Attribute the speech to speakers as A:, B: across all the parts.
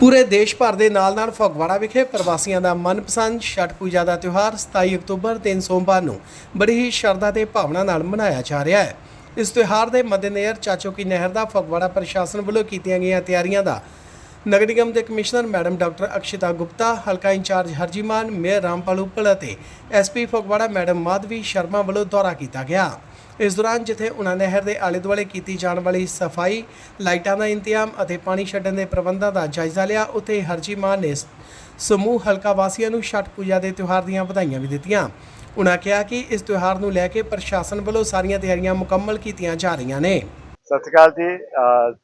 A: ਪੂਰੇ ਦੇਸ਼ ਭਰ ਦੇ ਨਾਲ-ਨਾਲ ਫਗਵਾੜਾ ਵਿਖੇ ਪ੍ਰਵਾਸੀਆਂ ਦਾ ਮਨਪਸੰਦ ਛਠ ਪੂਜਾ ਦਾ ਤਿਉਹਾਰ 27 ਅਕਤੂਬਰ ਦਿਨ ਸੋਮਵਾਰ ਨੂੰ ਬੜੀ ਹੀ ਸ਼ਰਧਾ ਤੇ ਭਾਵਨਾ ਨਾਲ ਮਨਾਇਆ ਜਾ ਰਿਹਾ ਹੈ। ਇਸ ਤਿਉਹਾਰ ਦੇ ਮੱਦੇਨਜ਼ਰ ਚਾਚੋ ਕੀ ਨਹਿਰ ਦਾ ਫਗਵਾੜਾ ਪ੍ਰਸ਼ਾਸਨ ਵੱਲੋਂ ਕੀਤੀਆਂ ਗਈਆਂ ਤਿਆਰੀਆਂ ਦਾ ਨਗਰ ਨਿਗਮ ਦੇ commissioner madam doctor Akshita Gupta, ਹਲਕਾ ਇੰਚਾਰਜ ਹਰਜੀਮਾਨ, ਮੇਅਰ ਰਾਮਪਾਲ ਉੱਪਲ ਅਤੇ ਐਸਪੀ ਫਗਵਾੜਾ ਮੈਡਮ ਮਾਧਵੀ ਸ਼ਰਮਾ ਵੱਲੋਂ ਦੌਰਾ ਕੀਤਾ ਗਿਆ। ਇਸ ਦੌਰਾਨ ਜਿੱਥੇ ਉਨਾ ਨਹਿਰ ਦੇ ਆਲੇ ਦੁਆਲੇ ਕੀਤੀ ਜਾਣ ਵਾਲੀ ਸਫ਼ਾਈ, ਲਾਈਟਾਂ ਦਾ ਇੰਤਜ਼ਾਮ ਅਤੇ ਪਾਣੀ ਛੱਡਣ ਦੇ ਪ੍ਰਬੰਧਾਂ ਦਾ ਜਾਇਜ਼ਾ ਲਿਆ, ਉੱਥੇ ਹਰਜੀਮਾਨ ਨੇ ਸਮੂਹ ਹਲਕਾ ਵਾਸੀਆਂ ਨੂੰ ਛਠ ਪੂਜਾ ਦੇ ਤਿਉਹਾਰ ਦੀਆਂ ਵਧਾਈਆਂ ਵੀ ਦਿੱਤੀਆਂ। ਉਨ੍ਹਾਂ ਕਿਹਾ ਕਿ ਇਸ ਤਿਉਹਾਰ ਨੂੰ ਲੈ ਕੇ ਪ੍ਰਸ਼ਾਸਨ ਵੱਲੋਂ ਸਾਰੀਆਂ ਤਿਆਰੀਆਂ ਮੁਕੰਮਲ ਕੀਤੀਆਂ ਜਾ ਰਹੀਆਂ ਨੇ।
B: ਸਤਿ ਸ਼੍ਰੀ ਅਕਾਲ ਜੀ।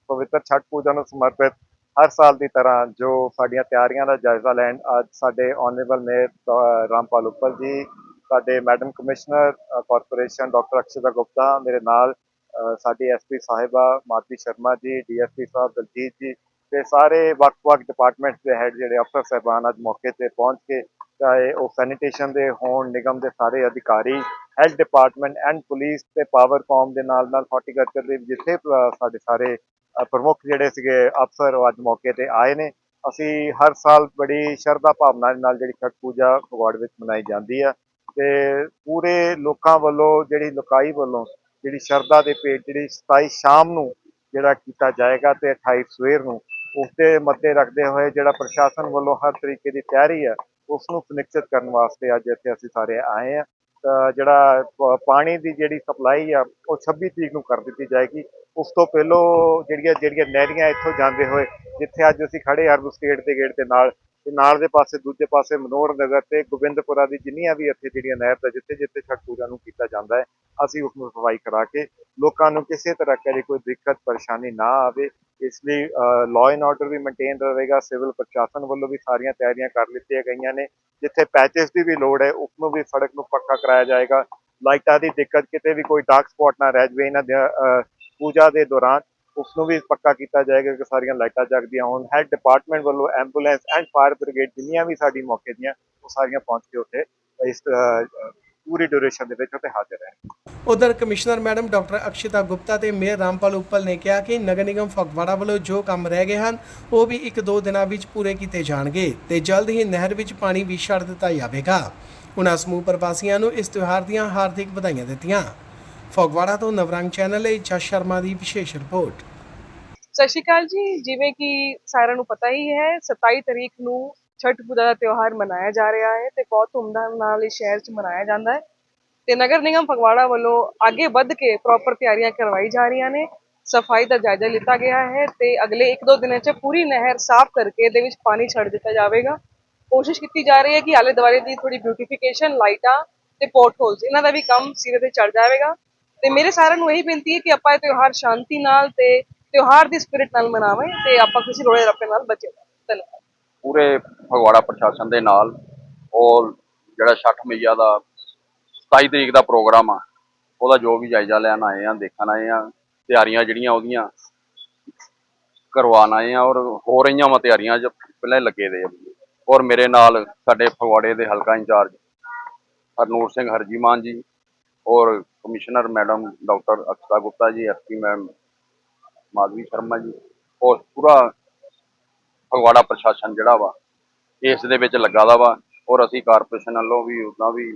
B: ਪਵਿੱਤਰ ਛਠ ਪੂਜਾ ਨੂੰ ਸਮਰਪਿਤ ਹਰ ਸਾਲ ਦੀ ਤਰ੍ਹਾਂ ਜੋ ਸਾਡੀਆਂ ਤਿਆਰੀਆਂ ਦਾ ਜਾਇਜ਼ਾ ਲੈਣ ਅੱਜ ਸਾਡੇ ਆਨਰੇਬਲ ਮੇਅਰ ਰਾਮਪਾਲ ਉਪਲ ਜੀ ਸਾਡੇ madam commissioner corporation doctor Akshita Gupta, ਮੇਰੇ ਨਾਲ ਅਹ ਸਾਡੀ ਐਸਪੀ ਸਾਹਿਬਾ, ਮਾਧਵੀ ਸ਼ਰਮਾ ਜੀ ਡੀਐਸਪੀ ਸਾਹਿਬ, ਦਲਜੀਤ ਜੀ ਤੇ ਸਾਰੇ ਵੱਖ-ਵੱਖ ਡਿਪਾਰਟਮੈਂਟਸ ਦੇ ਹੈਡ ਜਿਹੜੇ ਅਫਸਰ ਸਾਹਿਬਾਨ ਅੱਜ ਮੌਕੇ ਤੇ ਪਹੁੰਚ ਕੇ, ਚਾਹੇ ਉਹ ਸੈਨੀਟੇਸ਼ਨ ਦੇ ਹੋਣ, ਨਿਗਮ ਦੇ ਸਾਰੇ ਅਧਿਕਾਰੀ ਹੈਲਥ ਡਿਪਾਰਟਮੈਂਟ ਐਂਡ ਪੁਲਿਸ ਤੇ ਪਾਵਰਕੌਮ ਦੇ ਨਾਲ ਨਾਲ ਹਾਰਟੀਕਲਚਰ ਦੇ ਜਿੱਥੇ ਸਾਡੇ ਸਾਰੇ ਪ੍ਰਮੁੱਖ ਜਿਹੜੇ ਸੀਗੇ ਅਫਸਰ ਉਹ ਅੱਜ ਮੌਕੇ ਤੇ ਆਏ ਨੇ। ਅਸੀਂ ਹਰ ਸਾਲ ਬੜੀ ਸ਼ਰਧਾ ਭਾਵਨਾ ਦੇ ਨਾਲ ਜਿਹੜੀ ਛਠ ਪੂਜਾ ਫਗਵਾੜ ਵਿੱਚ ਮਨਾਈ ਜਾਂਦੀ ਆ। ਤੇ ਪੂਰੇ ਲੋਕਾਂ ਵੱਲੋਂ ਜਿਹੜੀ ਲੋਕਾਈ ਵੱਲੋਂ ਜਿਹੜੀ ਸ਼ਰਧਾ ਦੇ ਪੇਟ ਜਿਹੜੀ 27 ਸ਼ਾਮ ਨੂੰ ਜਿਹੜਾ ਕੀਤਾ ਜਾਏਗਾ ਤੇ 28 ਸਵੇਰ ਨੂੰ ਉਸ ਦੇ ਮੱਦੇ ਰੱਖਦੇ ਹੋਏ ਜਿਹੜਾ ਪ੍ਰਸ਼ਾਸਨ ਵੱਲੋਂ ਹਰ ਤਰੀਕੇ ਦੀ ਤਿਆਰੀ ਹੈ ਉਸ ਨੂੰ ਸੁਨਿਸ਼ਚਿਤ ਕਰਨ ਵਾਸਤੇ ਅੱਜ ਇੱਥੇ ਅਸੀਂ ਸਾਰੇ ਆਏ ਆ ਜਿਹੜਾ ਪਾਣੀ ਦੀ ਜਿਹੜੀ ਸਪਲਾਈ ਆ, ਉਹ 26 ਤਰੀਕ ਨੂੰ ਕਰ ਦਿੱਤੀ ਜਾਏਗੀ। ਉਸ ਤੋਂ ਪਹਿਲਾਂ ਜਿਹੜੀਆਂ ਜਿਹੜੀਆਂ ਨਹਿਰੀਆਂ ਇੱਥੋਂ ਜਾਂਦੇ ਹੋਏ, ਜਿੱਥੇ ਅੱਜ ਅਸੀਂ ਖੜੇ ਅਰਬ ਸਟੇਟ ਦੇ ਗੇਟ ਦੇ ਨਾਲ ਤੇ ਨਾਲ ਦੇ ਪਾਸੇ ਦੂਜੇ ਪਾਸੇ ਮਨੋਹਰ ਨਗਰ ਤੇ ਗੋਬਿੰਦਪੁਰਾ ਦੀ ਜਿੰਨੀਆਂ ਵੀ ਇੱਥੇ ਜਿਹੜੀਆਂ ਨਹਿਰ ਦਾ ਜਿੱਥੇ ਜਿੱਥੇ ਛਠ ਪੂਜਾ ਨੂੰ ਕੀਤਾ ਜਾਂਦਾ ਹੈ, ਅਸੀਂ ਉਸ ਨੂੰ ਸਫ਼ਾਈ ਕਰਾ ਕੇ ਲੋਕਾਂ ਨੂੰ ਕਿਸੇ ਤਰ੍ਹਾਂ ਦੀ ਕੋਈ ਦਿੱਕਤ, ਪਰੇਸ਼ਾਨੀ ਨਾ ਆਵੇ। ਇਸ ਲਈ ਲਾਅ ਐਂਡ ਆਰਡਰ ਵੀ ਮੇਨਟੇਨ ਰਹੇਗਾ ਸਿਵਲ ਪ੍ਰਸ਼ਾਸਨ ਵੱਲੋਂ ਵੀ ਸਾਰੀਆਂ ਤਿਆਰੀਆਂ ਕਰ ਲਿੱਤੀਆਂ ਗਈਆਂ ਨੇ। ਜਿੱਥੇ ਪੈਚਸ ਦੀ ਵੀ ਲੋੜ ਹੈ, ਉਸ ਨੂੰ ਵੀ ਸੜਕ ਨੂੰ ਪੱਕਾ ਕਰਾਇਆ ਜਾਏਗਾ। ਲਾਈਟਾਂ ਦੀ ਦਿੱਕਤ ਕਿਤੇ ਵੀ ਕੋਈ ਡਾਰਕ ਸਪੌਟ ਨਾ ਰਹਿ ਜਾਵੇ ਇਹਨਾਂ ਦੇ ਪੂਜਾ ਦੇ ਦੌਰਾਨ। ਉਸ ਨੂੰ ਵੀ ਪੱਕਾ ਕੀਤਾ ਜਾਏਗਾ ਕਿ ਸਾਰੀਆਂ ਲਾਈਟਾਂ ਜਗਦੀਆਂ ਹੋਣ। ਹੈਡ ਡਿਪਾਰਟਮੈਂਟ ਵੱਲੋਂ ਐਂਬੂਲੈਂਸ ਐਂਡ ਫਾਇਰ ਬ੍ਰਿਗੇਡ ਜਿੰਨੀਆਂ ਵੀ ਸਾਡੀ ਮੌਕੇ ਦੀਆਂ, ਉਹ ਸਾਰੀਆਂ ਪਹੁੰਚ ਕੇ ਉੱਥੇ ਇਸ ਪੂਰੀ ਡਿਊਰੇਸ਼ਨ ਦੇ ਵਿੱਚ ਉੱਥੇ ਹਾਜ਼ਰ ਹੈ
A: ਉਧਰ commissioner madam doctor Akshita Gupta ਤੇ ਮੇਅਰ ਰਾਮਪਾਲ ਉੱਪਲ ਨੇ ਕਿਹਾ ਕਿ ਨਗਰ ਨਿਗਮ ਫਗਵਾੜਾ ਵੱਲੋਂ ਜੋ ਕੰਮ ਰਹਿ ਗਏ ਹਨ, ਉਹ ਵੀ ਇੱਕ ਦੋ ਦਿਨਾਂ ਵਿੱਚ ਪੂਰੇ ਕੀਤੇ ਜਾਣਗੇ ਤੇ ਜਲਦ ਹੀ ਨਹਿਰ ਵਿੱਚ ਪਾਣੀ ਵੀ ਛੱਡ ਦਿੱਤਾ ਜਾਵੇਗਾ। ਉਹਨਾਂ ਸਮੂਹ ਪ੍ਰਵਾਸੀਆਂ ਨੂੰ ਇਸ ਤਿਉਹਾਰ ਦੀਆਂ ਹਾਰਦਿਕ ਵਧਾਈਆਂ ਦਿੱਤੀਆਂ। ਫਗਵਾੜਾ ਤੋਂ ਨਵਰੰਗ ਚੈਨਲ ਲਈ ਜਸ ਸ਼ਰਮਾ ਦੀ ਵਿਸ਼ੇਸ਼ ਰਿਪੋਰਟ
C: ਸਤਿ ਸ਼੍ਰੀ ਅਕਾਲ ਜੀ, ਜਿਵੇਂ ਕਿ ਸਾਰਿਆਂ ਨੂੰ ਪਤਾ ਹੀ ਹੈ 27 ਤਰੀਕ ਨੂੰ ਛਠ ਪੂਜਾ ਦਾ ਤਿਉਹਾਰ ਮਨਾਇਆ ਜਾ ਰਿਹਾ ਹੈ ਤੇ ਬਹੁਤ ਧੂਮਧਾਮ ਨਾਲ ਇਸ ਸ਼ਹਿਰ 'ਚ ਮਨਾਇਆ ਜਾਂਦਾ ਹੈ। ਤੇ ਨਗਰ ਨਿਗਮ ਫਗਵਾੜਾ ਵੱਲੋਂ ਅੱਗੇ ਵੱਧ ਕੇ ਪ੍ਰੋਪਰ ਤਿਆਰੀਆਂ ਕਰਵਾਈ ਜਾ ਰਹੀਆਂ ਨੇ। ਸਫ਼ਾਈ ਦਾ ਜਾਇਜ਼ਾ ਲਿੱਤਾ ਗਿਆ ਹੈ ਤੇ ਅਗਲੇ 1-2 ਦਿਨਾਂ 'ਚ ਪੂਰੀ ਨਹਿਰ ਸਾਫ਼ ਕਰਕੇ ਇਹਦੇ ਵਿੱਚ ਪਾਣੀ ਛੱਡ ਦਿੱਤਾ ਜਾਵੇਗਾ। ਕੋਸ਼ਿਸ਼ ਕੀਤੀ ਜਾ ਰਹੀ ਹੈ ਕਿ ਆਲੇ ਦੁਆਲੇ ਦੀ ਥੋੜੀ ਬਿਊਟੀਫਿਕੇਸ਼ਨ ਲਾਈਟਾਂ ਤੇ ਪੋਰਟ ਹੋਲਸ ਇਹਨਾਂ ਦਾ ਵੀ ਕੰਮ ਸਿਰੇ ਤੇ ਚੜ ਜਾਵੇਗਾ। ਤੇ ਮੇਰੇ ਸਾਰਿਆਂ ਨੂੰ ਇਹੀ ਬੇਨਤੀ ਹੈ ਕਿ ਆਪਾਂ ਇਹ ਤਿਉਹਾਰ ਸ਼ਾਂਤੀ ਨਾਲ ਤੇ ਤਿਉਹਾਰ ਦੀ ਸਪਿਰਿਟ ਨਾਲ ਮਨਾਵੇਂ ਤੇ ਆਪਾਂ ਕਿਸੇ ਰੋਲੇ ਰੱਪੇ ਨਾਲ ਬਚੇ ਧੰਨਵਾਦ।
D: ਪੂਰੇ ਫਗਵਾੜਾ ਪ੍ਰਸ਼ਾਸਨ ਦੇ ਨਾਲ ਉਹ ਜਿਹੜਾ ਛਠ ਮਈਆ ਦਾ 27 ਤਰੀਕ ਦਾ ਪ੍ਰੋਗਰਾਮ ਆ, ਉਹਦਾ ਜੋ ਵੀ ਜਾਇਜ਼ਾ ਲੈਣ ਆਏ ਆ, ਦੇਖਣ ਆਏ ਆ, ਤਿਆਰੀਆਂ ਜਿਹੜੀਆਂ ਉਹਦੀਆਂ ਕਰਵਾਉਣ ਆਏ ਆ ਔਰ ਹੋ ਰਹੀਆਂ ਵਾ ਤਿਆਰੀਆਂ ਜੋ ਪਹਿਲਾਂ ਲੱਗੇ ਦੇ ਆ। ਔਰ ਮੇਰੇ ਨਾਲ ਸਾਡੇ ਫਗਵਾੜੇ ਦੇ ਹਲਕਾ ਇੰਚਾਰਜ ਹਰਨੂਰ ਸਿੰਘ ਹਰਜੀਮਾਨ ਜੀ ਔਰ commissioner madam doctor Akshata Gupta ji SP ma'am Madhavi Sharma ji, ਔਰ ਪੂਰਾ ਫਗਵਾੜਾ ਪ੍ਰਸ਼ਾਸਨ ਜਿਹੜਾ ਵਾ, ਇਸ ਦੇ ਵਿੱਚ ਲੱਗਾ ਦਾ ਵਾ, ਔਰ ਅਸੀਂ ਕਾਰਪੋਰੇਸ਼ਨ ਵੱਲੋਂ ਵੀ ਉਦਾਂ ਵੀ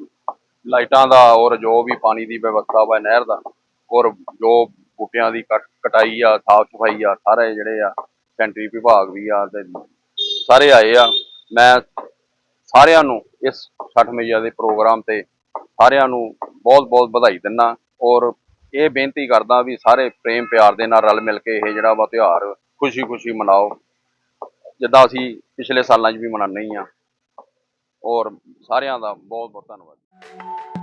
D: ਲਾਈਟਾਂ ਦਾ ਔਰ ਜੋ ਵੀ ਪਾਣੀ ਦੀ ਵਿਵਸਥਾ ਵਾ ਨਹਿਰ ਦਾ, ਔਰ ਜੋ ਬੂਟਿਆਂ ਦੀ ਕਟਾਈ ਆ, ਸਾਫ਼ ਸਫ਼ਾਈ ਆ, ਸਾਰੇ ਜਿਹੜੇ ਆ ਸੈਂਟਰੀ ਵਿਭਾਗ ਵੀ ਆ, ਤੇ ਸਾਰੇ ਆਏ ਆ। ਮੈਂ ਸਾਰਿਆਂ ਨੂੰ ਇਸ ਛਠ ਮਈਆ ਦੇ ਪ੍ਰੋਗਰਾਮ ਤੇ ਸਾਰਿਆਂ ਨੂੰ ਬਹੁਤ ਬਹੁਤ ਵਧਾਈ ਦਿੰਦਾ। ਔਰ ਇਹ ਬੇਨਤੀ ਕਰਦਾ ਵੀ ਸਾਰੇ ਪ੍ਰੇਮ ਪਿਆਰ ਦੇ ਨਾਲ ਰਲ ਮਿਲ ਕੇ ਇਹ ਜਿਹੜਾ ਵਾ ਤਿਉਹਾਰ ਖੁਸ਼ੀ ਖੁਸ਼ੀ ਮਨਾਓ। ਜਿੱਦਾਂ ਅਸੀਂ ਪਿਛਲੇ ਸਾਲਾਂ 'ਚ ਵੀ ਮਨਾਉਂਦੇ ਹੀ ਆ ਔਰ ਸਾਰਿਆਂ ਦਾ ਬਹੁਤ ਬਹੁਤ ਧੰਨਵਾਦ।